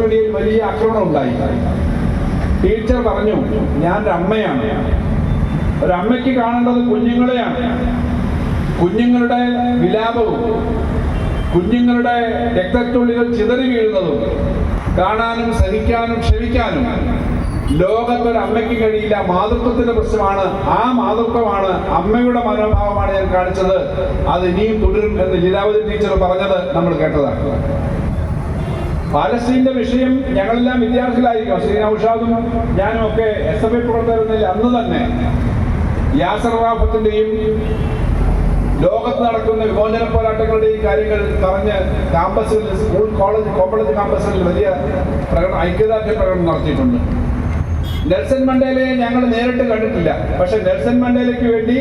മീഡിയയിൽ വലിയ ആക്രമണം ഉണ്ടായി. ടീച്ചർ പറഞ്ഞു ഞാൻ ഒരു അമ്മയാണ് ഒരമ്മയ്ക്ക് കാണേണ്ടത് കുഞ്ഞുങ്ങളെയാണ്. കുഞ്ഞുങ്ങളുടെ വിലാപവും കുഞ്ഞുങ്ങളുടെ രക്തത്തുള്ളികൾ ചിതറി വീഴുന്നതും കാണാനും സഹിക്കാനും ക്ഷമിക്കാനും ലോകത്തൊരു അമ്മയ്ക്ക് കഴിയില്ല. മാതൃത്വത്തിന്റെ പ്രശ്നമാണ്. ആ മാതൃത്വമാണ് അമ്മയുടെ മനോഭാവമാണ് ഞാൻ കാണിച്ചത്. അത് ഇനിയും തുടരും എന്ന് ലീലാവതി ടീച്ചർ പറഞ്ഞത് നമ്മൾ കേട്ടതാണ്. പാലസ്തീന്റെ വിഷയം ഞങ്ങളെല്ലാം വിദ്യാർത്ഥികളായിരിക്കും. ശ്രീ നൌഷാദും ഞാനും ഒക്കെ എസ് എഫ് ഐ പ്രവർത്തകരുന്നതിൽ അന്ന് തന്നെ യാസർ റാഫത്തിന്റെയും ലോകത്ത് നടക്കുന്ന വിമോചന പോരാട്ടങ്ങളുടെയും കാര്യങ്ങൾ പറഞ്ഞ് ക്യാമ്പസിൽ സ്കൂൾ കോളേജ് കോളേജ് ക്യാമ്പസുകളിൽ വലിയ പ്രകടനം ഐക്യദാർഢ്യ പ്രകടനം നടത്തിയിട്ടുണ്ട്. നെൽസൺ മണ്ടേലയെ ഞങ്ങൾ നേരിട്ട് കണ്ടിട്ടില്ല. പക്ഷെ നെൽസൺ മണ്ടേലയ്ക്ക് വേണ്ടി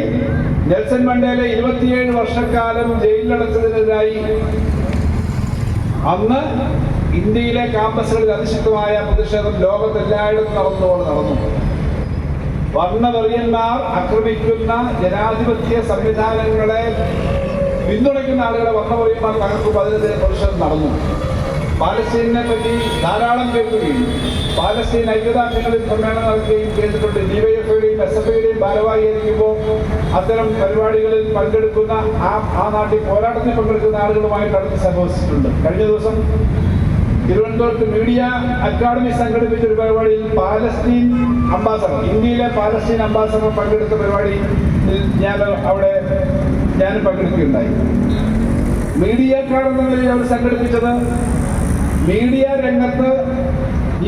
നെൽസൺ മണ്ടേല ഇരുപത്തിയേഴ് വർഷക്കാലം ജയിലിലടച്ചതിനെതിരായി അന്ന് ഇന്ത്യയിലെ ക്യാമ്പസുകളിൽ അതിശക്തമായ പ്രതിഷേധം ലോകത്തെല്ലായിടത്തും നടന്നുകൊണ്ട് നടന്നു. വർണവെറിയന്മാർ ആക്രമിക്കുന്ന ജനാധിപത്യ സംവിധാനങ്ങളെ പിന്തുണയ്ക്കുന്ന ആളുകളെ വർണവെറിയന്മാർ തകർക്കും അതിനെതിരെ പ്രതിഷേധം നടന്നു. പാലസ്തീനെ പറ്റി ധാരാളം കേൾക്കുകയും പാലസ്തീൻ ഐക്യദാർഢ്യങ്ങളിൽ സമ്മേളനം നടത്തുകയും ചെയ്തിട്ടുണ്ട്. ഡിവൈഎഫ്ഐയുടെയും എസ് എഫ് ഐയുടെയും ഭാരവാഹിയായിരിക്കുമ്പോൾ അത്തരം പരിപാടികളിൽ പങ്കെടുക്കുന്ന ആ ആ നാട്ടിൽ പോരാട്ടത്തിൽ പങ്കെടുക്കുന്ന ആളുകളുമായിട്ട് അടുത്ത് സഹവസിച്ചിട്ടുണ്ട്. കഴിഞ്ഞ ദിവസം തിരുവനന്തപുരത്ത് മീഡിയ അക്കാദമി സംഘടിപ്പിച്ച ഒരു പരിപാടിയിൽ പാലസ്തീൻ അംബാസഡർ ഇന്ത്യയിലെ പാലസ്തീൻ അംബാസഡർ പങ്കെടുത്ത പരിപാടി ഞാൻ അവിടെ ഞാനും പങ്കെടുക്കുകയുണ്ടായി. മീഡിയ നിലയിൽ അവർ സംഘടിപ്പിച്ചത് മീഡിയ രംഗത്ത്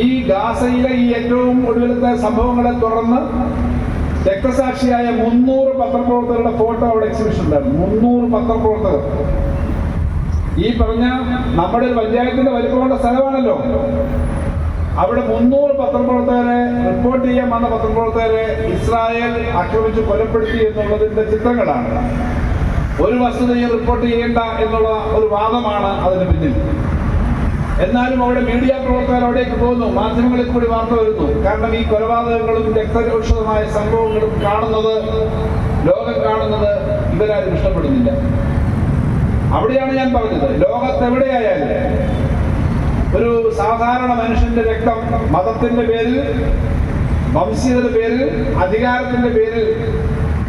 ഈ ഗാസയിലെ ഈ ഏറ്റവും ഒടുവിലത്തെ സംഭവങ്ങളെ തുടർന്ന് രക്തസാക്ഷിയായ മുന്നൂറ് പത്രപ്രവർത്തകരുടെ ഫോട്ടോ അവിടെ എക്സിബിഷൻ ഉണ്ടായിരുന്നു. മുന്നൂറ് പത്രപ്രവർത്തകർ. ഈ പറഞ്ഞ നമ്മുടെ പഞ്ചായത്തിന്റെ വലിപ്പമുള്ള സ്ഥലമാണല്ലോ. അവിടെ മുന്നൂറ് പത്രപ്രവർത്തകരെ റിപ്പോർട്ട് ചെയ്യാൻ വന്ന പത്രപ്രവർത്തകരെ ഇസ്രായേൽ ആക്രമിച്ച് കൊലപ്പെടുത്തി എന്നുള്ളതിന്റെ ചിത്രങ്ങളാണ്. ഒരു വസ്തുതയും റിപ്പോർട്ട് ചെയ്യേണ്ട എന്നുള്ള ഒരു വാദമാണ് അതിന് പിന്നിൽ. എന്നാലും അവിടെ മീഡിയ പ്രവർത്തകർ അവിടേക്ക് പോകുന്നു. മാധ്യമങ്ങളിൽ കൂടി വാർത്ത വരുന്നു. കാരണം ഈ കൊലപാതകങ്ങളും രക്തരൂക്ഷിതമായ സംഭവങ്ങളും കാണുന്നത് ലോകം കാണുന്നത് ഇവരാരും ഇഷ്ടപ്പെടുന്നില്ല. അവിടെയാണ് ഞാൻ പറഞ്ഞത്. ലോകത്തെവിടെയായാലും ഒരു സാധാരണ മനുഷ്യന്റെ രക്തം മതത്തിന്റെ പേരിൽ വംശീയതയുടെ പേരിൽ അധികാരത്തിന്റെ പേരിൽ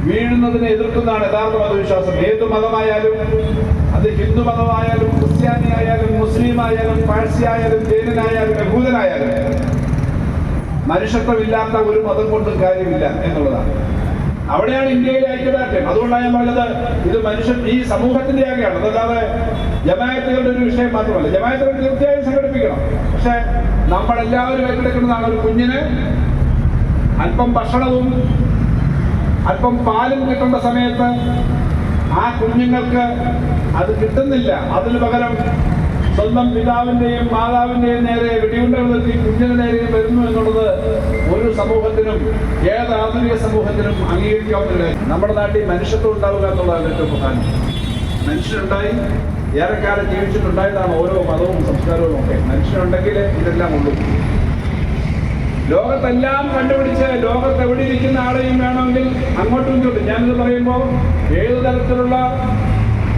വീഴുന്നതിനെ എതിർക്കുന്നതാണ് യഥാർത്ഥ മതവിശ്വാസം. ഏത് മതമായാലും അത് ഹിന്ദു മതമായാലും ക്രിസ്ത്യാനി ആയാലും മുസ്ലിം ആയാലും പാഴ്സി ആയാലും ജൈനനായാലും യഹൂദനായാലും മനുഷ്യത്വമില്ലാത്ത ഒരു മതം കൊണ്ടും കാര്യമില്ല എന്നുള്ളതാണ്. അവിടെയാണ് ഇന്ത്യയിലെ ഐക്യദാർഢ്യം അതുകൊണ്ടാണ് ഞാൻ പറഞ്ഞത് ഇത് മനുഷ്യൻ ഈ സമൂഹത്തിന്റെ ആകെയാണ്. അതല്ലാതെ ജമായത്തുകളുടെ ഒരു വിഷയം മാത്രമല്ല. ജമായത്തുകൾ തീർച്ചയായും സംഘടിപ്പിക്കണം. പക്ഷെ നമ്മളെല്ലാവരും ഏറ്റെടുക്കുന്നതാണ് ഒരു കുഞ്ഞിന് അല്പം ഭക്ഷണവും അല്പം പാലും കിട്ടേണ്ട സമയത്ത് ആ കുഞ്ഞുങ്ങൾക്ക് അത് കിട്ടുന്നില്ല. അതിന് പകരം സ്വന്തം പിതാവിന്റെയും മാതാവിന്റെയും നേരെ വെടിയുണ്ടകൾ നിർത്തി കുഞ്ഞിന് നേരെ വരുന്നു എന്നുള്ളത് ഒരു സമൂഹത്തിനും ഏത് ആധുനിക സമൂഹത്തിനും അംഗീകരിക്കാവുന്ന നമ്മുടെ നാട്ടിൽ മനുഷ്യത്വം ഉണ്ടാവുക എന്നുള്ളതാണ് ഏറ്റവും പ്രധാനം. മനുഷ്യരുണ്ടായി ഏറെക്കാലം ജീവിച്ചിട്ടുണ്ടായതാണ് ഓരോ മതവും സംസ്കാരവും ഒക്കെ. മനുഷ്യരുണ്ടെങ്കിൽ ഇതെല്ലാം ഉള്ളൂ. ലോകത്തെല്ലാം കണ്ടുപിടിച്ച് ലോകത്ത് എവിടെ ഇരിക്കുന്ന ആളെയും വേണമെങ്കിൽ അങ്ങോട്ടും ഇങ്ങോട്ടും. ഞാനിത് പറയുമ്പോൾ ഏത് തരത്തിലുള്ള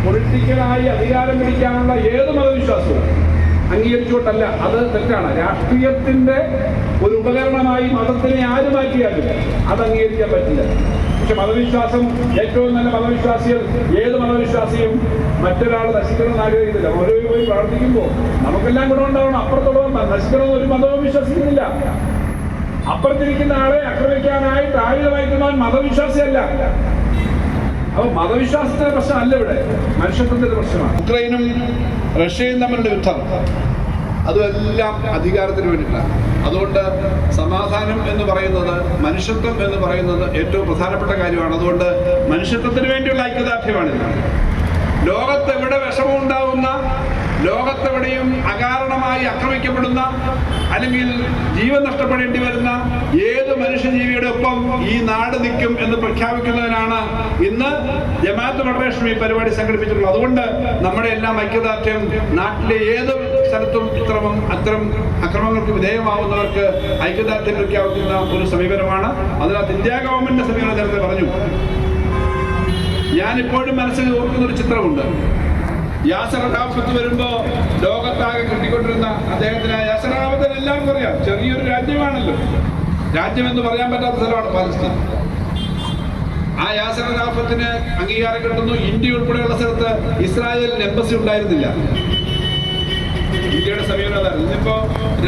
പൊളിറ്റിക്കലായി അധികാരം പിടിക്കാനുള്ള ഏത് മതവിശ്വാസവും അംഗീകരിച്ചുകൊണ്ടല്ല. അത് തെറ്റാണ്. രാഷ്ട്രീയത്തിന്റെ ഒരു ഉപകരണമായി മതത്തിനെ ആര് മാറ്റിയാലും അത് അംഗീകരിക്കാൻ പറ്റില്ല. പക്ഷെ മതവിശ്വാസം ഏറ്റവും നല്ല മതവിശ്വാസികൾ ഏത് മതവിശ്വാസിയും മറ്റൊരാൾ നശിക്കണമെന്ന് ആഗ്രഹിക്കുന്നില്ല. ഓരോ പോയി പ്രാർത്ഥിക്കുമ്പോൾ നമുക്കെല്ലാം ഗുണമുണ്ടാവണം. അപ്പുറത്തുള്ളവർ നശിക്കണമെന്ന് ഒരു മതവും വിശ്വസിക്കുന്നില്ല. അപ്പുറത്തിരിക്കുന്ന ആളെ ആക്രമിക്കാനായിട്ട് ആയുധമായിട്ടുള്ള മതവിശ്വാസിയല്ല. അപ്പൊ മതവിശ്വാസത്തിന്റെ പ്രശ്നമല്ല ഇവിടെ. മനുഷ്യത്വത്തിന്റെ പ്രശ്നമാണ്. ഉക്രൈനും റഷ്യയും തമ്മിലുള്ള യുദ്ധം. അതുമെല്ലാം അധികാരത്തിന് വേണ്ടിയിട്ടാണ്. അതുകൊണ്ട് സമാധാനം എന്ന് പറയുന്നത് മനുഷ്യത്വം എന്ന് പറയുന്നത് ഏറ്റവും പ്രധാനപ്പെട്ട കാര്യമാണ്. അതുകൊണ്ട് മനുഷ്യത്വത്തിന് വേണ്ടിയുള്ള ഐക്യദാർഢ്യമാണ് ഐക്യദാർഢ്യമാണിത്. ലോകത്തെവിടെ വിഷമമുണ്ടാവുന്ന ലോകത്തെവിടെയും അകാരണമായി ആക്രമിക്കപ്പെടുന്ന അല്ലെങ്കിൽ ജീവൻ നഷ്ടപ്പെടേണ്ടി വരുന്ന ഏത് മനുഷ്യജീവിയുടെ ഒപ്പം ഈ നാട് നിൽക്കും എന്ന് പ്രഖ്യാപിക്കുന്നതിനാണ് ഇന്ന് ജമാഅത്ത് ഫെഡറേഷൻ ഈ പരിപാടി സംഘടിപ്പിച്ചിട്ടുള്ളത്. അതുകൊണ്ട് നമ്മുടെ എല്ലാം ഐക്യദാർഢ്യം നാട്ടിലെ ഏത് സ്ഥലത്തും ഇത്തരം അത്തരം അക്രമങ്ങൾക്ക് വിധേയമാവുന്നവർക്ക് ഐക്യദാർഢ്യം പ്രഖ്യാപിക്കുന്ന ഒരു സമീപനമാണ്. അതിനകത്ത് ഇന്ത്യ ഗവൺമെന്റിന്റെ സമീപനം നേരത്തെ പറഞ്ഞു. ഞാൻ ഇപ്പോഴും മനസ്സിൽ ഓർക്കുന്ന ഒരു ചിത്രമുണ്ട്. യാസർ അറാഫത്ത് വരുമ്പോ ലോകത്താകെ കിട്ടിക്കൊണ്ടിരുന്ന അദ്ദേഹത്തിന് യാസർ അറാഫത്തിന് എല്ലാവർക്കും അറിയാം. ചെറിയൊരു രാജ്യമാണല്ലോ. രാജ്യം എന്ന് പറയാൻ പറ്റാത്ത സ്ഥലമാണ് പാലസ്തീൻ. ആ യാസർ അറാഫത്തിന് അംഗീകാരം കിട്ടുന്നു ഇന്ത്യ ഉൾപ്പെടെയുള്ള സ്ഥലത്ത് ഇസ്രായേലിന് എംബസി ഉണ്ടായിരുന്നില്ല. ഇന്ത്യയുടെ സമീപനം അതായിരുന്നു ഇന്നിപ്പോ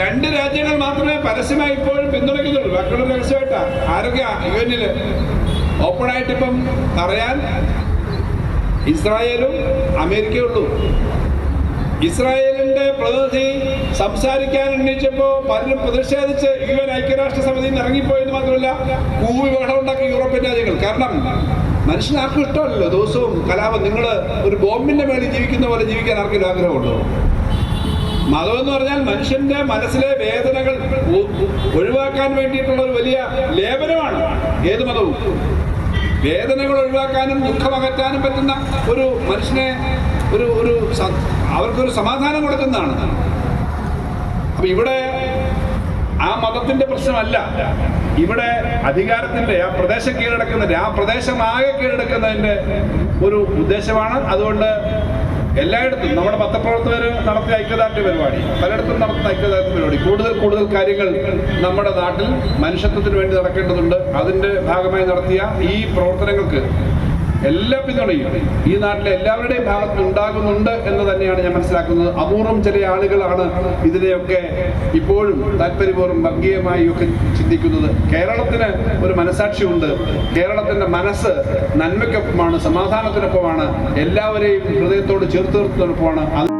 രണ്ട് രാജ്യങ്ങൾ മാത്രമേ പരസ്യമായി ഇപ്പോഴും പിന്തുണയ്ക്കുന്നുള്ളൂ. ബാക്കിയുള്ള രഹസ്യമായിട്ടാ. ആരൊക്കെ യു എന്നിൽ. ഓപ്പൺ ആയിട്ട് ഇപ്പം പറയാൻ ഇസ്രായേലും അമേരിക്കയുള്ളൂ. ഇസ്രായേലിന്റെ പ്രതിനിധി സംസാരിക്കാൻ ഉന്നയിച്ചപ്പോ പലരും പ്രതിഷേധിച്ച് യു എൻ ഐക്യരാഷ്ട്ര സമിതിയിൽ നിന്ന് ഇറങ്ങിപ്പോയെന്ന് മാത്രമല്ല കൂവി ബഹളം ഉണ്ടാക്കി യൂറോപ്യൻ രാജ്യങ്ങൾ. കാരണം മനുഷ്യന് ആർക്കും ഇഷ്ടമല്ലല്ലോ ദിവസവും കലാപം. നിങ്ങൾ ഒരു ബോംബിന്റെ മേളിൽ ജീവിക്കുന്ന പോലെ ജീവിക്കാൻ ആർക്കും ആഗ്രഹമുണ്ടോ? മതം എന്ന് പറഞ്ഞാൽ മനുഷ്യന്റെ മനസ്സിലെ വേദനകൾ ഒഴിവാക്കാൻ വേണ്ടിയിട്ടുള്ള ഒരു വലിയ ലേപനമാണ്. ഏത് മതവും. വേദനകൾ ഒഴിവാക്കാനും ദുഃഖം അകറ്റാനും പറ്റുന്ന ഒരു മനുഷ്യനെ ഒരു ഒരു അവർക്കൊരു സമാധാനം കൊടുക്കുന്നതാണ്. അപ്പൊ ഇവിടെ ആ മതത്തിന്റെ പ്രശ്നമല്ല. ഇവിടെ അധികാരത്തിന്റെ ആ പ്രദേശം കീഴടക്കുന്നതിന്റെ ആ പ്രദേശമാകെ കീഴടക്കുന്നതിന്റെ ഒരു ഉദ്ദേശമാണ്. അതുകൊണ്ട് എല്ലായിടത്തും നമ്മുടെ പത്രപ്രവർത്തകർ നടത്തിയ ഐക്യദാർഢ്യ പരിപാടി പലയിടത്തും നടത്തുന്ന ഐക്യദാർഢ്യ പരിപാടി. കൂടുതൽ കൂടുതൽ കാര്യങ്ങൾ നമ്മുടെ നാട്ടിൽ മനുഷ്യത്വത്തിന് വേണ്ടി നടക്കേണ്ടതുണ്ട്. അതിന്റെ ഭാഗമായി നടത്തിയ ഈ പ്രവർത്തനങ്ങൾക്ക് എല്ലാ പിന്തുണയും ഈ നാട്ടിലെ എല്ലാവരുടെയും ഭാഗത്ത് ഉണ്ടാകുന്നുണ്ട് എന്ന് തന്നെയാണ് ഞാൻ മനസ്സിലാക്കുന്നത്. അപൂർവം ചില ആളുകളാണ് ഇതിനെയൊക്കെ ഇപ്പോഴും താല്പര്യപൂർവം വർഗീയമായി ഒക്കെ ചിന്തിക്കുന്നത്. കേരളത്തിന് ഒരു മനസാക്ഷിയുണ്ട് കേരളത്തിന്റെ മനസ്സ് നന്മയ്ക്കൊപ്പമാണ് സമാധാനത്തിനൊപ്പമാണ് എല്ലാവരെയും ഹൃദയത്തോട് ചേർത്ത് നിർത്തുന്നതിനൊപ്പമാണ്.